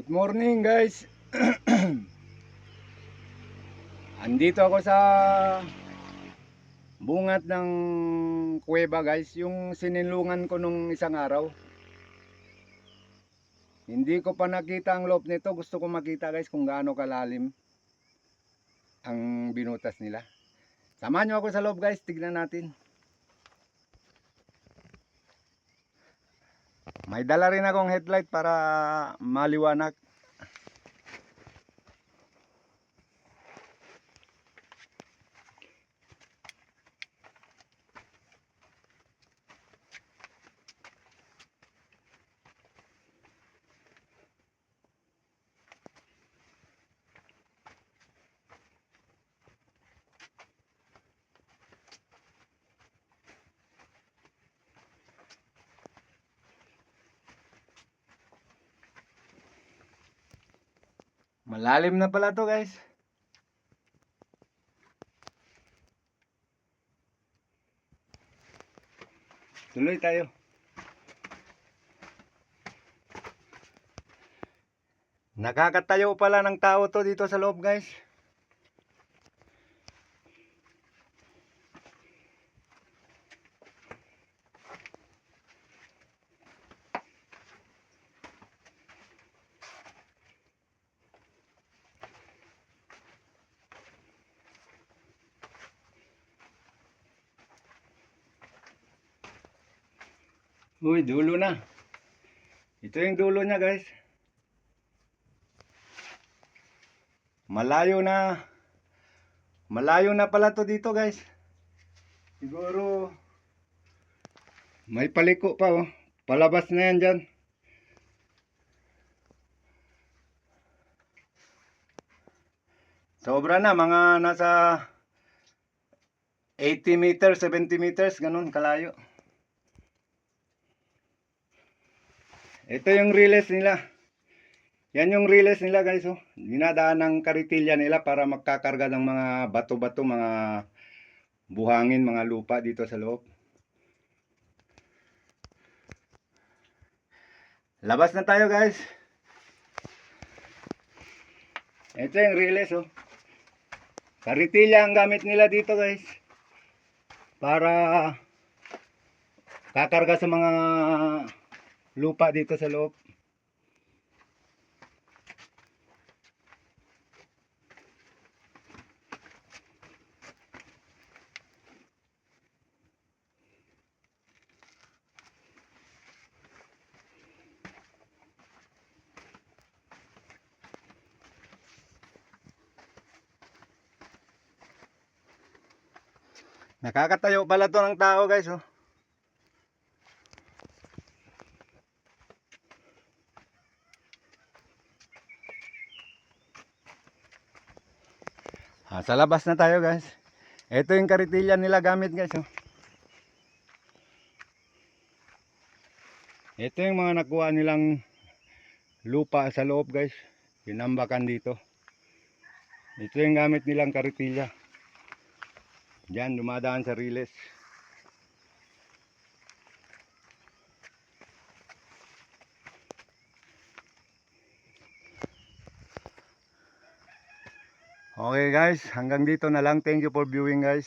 Good morning guys. Andito ako sa bungat ng kuweba guys, yung sinilungan ko nung isang araw. Hindi ko pa nakita ang loob nito, gusto ko makita guys kung gaano kalalim ang binutas nila. Samahan nyo ako sa loob guys, tignan natin. May dala rin akong headlight para maliwanag. Malalim na pala to guys. Tuloy tayo. Nakakatayo pala ng tao to dito sa loob guys. Uy, dulo na. Ito yung dulo niya, guys. Malayo na. Malayo na pala to dito, guys. Siguro may paliko pa, oh. Palabas na yan dyan. Sobra na, mga nasa 80 meters, 70 meters, ganun, kalayo. Ito yung relays nila. Yan yung relays nila guys. Oh. Dinadaan ng karitilya nila para magkakarga ng mga bato-bato, mga buhangin, mga lupa dito sa loob. Labas na tayo guys. Ito yung relays oh. Karitilya ang gamit nila dito guys. Para kakarga sa mga lupa dito sa loob. Nakakatayo pala to ng tao guys oh. Ah, sa labas na tayo guys. Ito yung karitilya nila gamit guys. Oh. Ito yung mga nakuha nilang lupa sa loob guys. Pinambakan dito. Ito yung gamit nilang karitilya. Diyan dumadaan sa riles. Okay guys, hanggang dito na lang. Thank you for viewing guys.